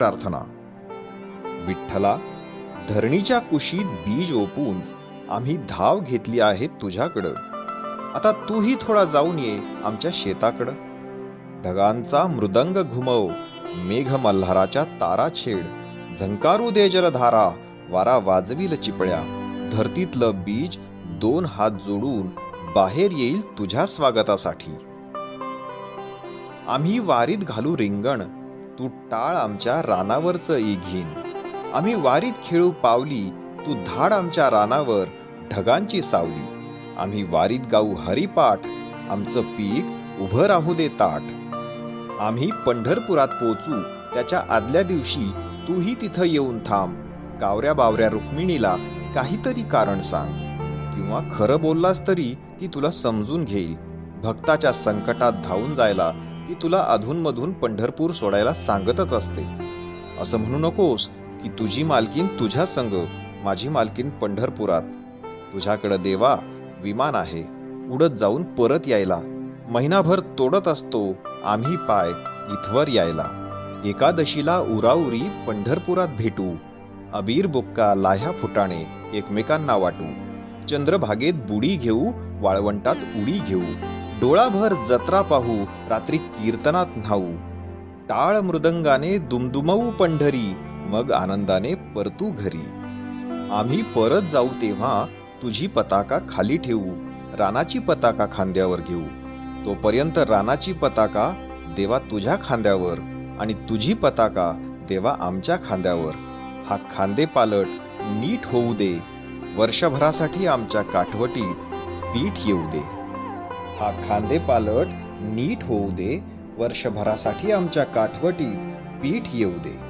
प्रार्थना. विठ्ठला धरणीच्या कुशीत बीज ओपून आम्ही धाव घेतली आहे तुझ्याकडं. आता तूही थोडा जाऊन ये आमच्या शेताकडं. ढगांचा मृदंग घुमव मेघ मल्हाराच्या तारा छेड. झंकारू दे जलधारा वारा वाजवील चिपळ्या. धरतीतलं बीज दोन हात जोडून बाहेर येईल तुझ्या स्वागतासाठी. आम्ही वारीत घालू रिंगण तू टाळ आमच्या रानावरचं इघीन आम्ही वारीत खेळू पावली तू धाड आमच्या रानावर ढगांची सावली. आम्ही वारीत गाऊ हरिपाठ आमचं पीक उभं राहू दे ताट. आम्ही पंढरपुरात पोचू त्याच्या आदल्या दिवशी तूही तिथं येऊन थांब. कावऱ्या बावऱ्या रुक्मिणीला काहीतरी कारण सांग. किंवा खरं बोललास तरी ती तुला समजून घेईल. भक्ताच्या संकटात धावून जायला ती तुला अधूनमधून पंढरपूर सोडायला सांगतच असते. असं म्हणू नकोस की तुझी मालकीन तुझ्या संग माझी मालकीन पंढरपुरात. तुझ्याकडं देवा विमान आहे. उडत जाऊन परत यायला. महिनाभर तोडत असतो आम्ही पाय इथवर यायला. एकादशीला उराउरी पंढरपुरात भेटू. अबीर बुक्का लाह्या फुटाणे एकमेकांना वाटू. चंद्रभागेत बुडी घेऊ वाळवंटात उडी घेऊ. डोळाभर जत्रा पाहू रात्री कीर्तनात न्हाऊ. टाळ मृदंगाने दुमदुमवू पंढरी मग आनंदाने परतू घरी. आम्ही परत जाऊ तेव्हा तुझी पताका खाली ठेवू रानाची पताका खांद्यावर घेऊ. तोपर्यंत रानाची पताका देवा तुझ्या खांद्यावर आणि तुझी पताका देवा आमच्या खांद्यावर. हा खांदे पालट नीट होऊ दे. वर्षभरासाठी आमच्या काठवटीत पीठ येऊ दे. हा खांदे पालट नीट होऊ दे. वर्षभरासाठी आमच्या काठवटीत पीठ येऊ दे.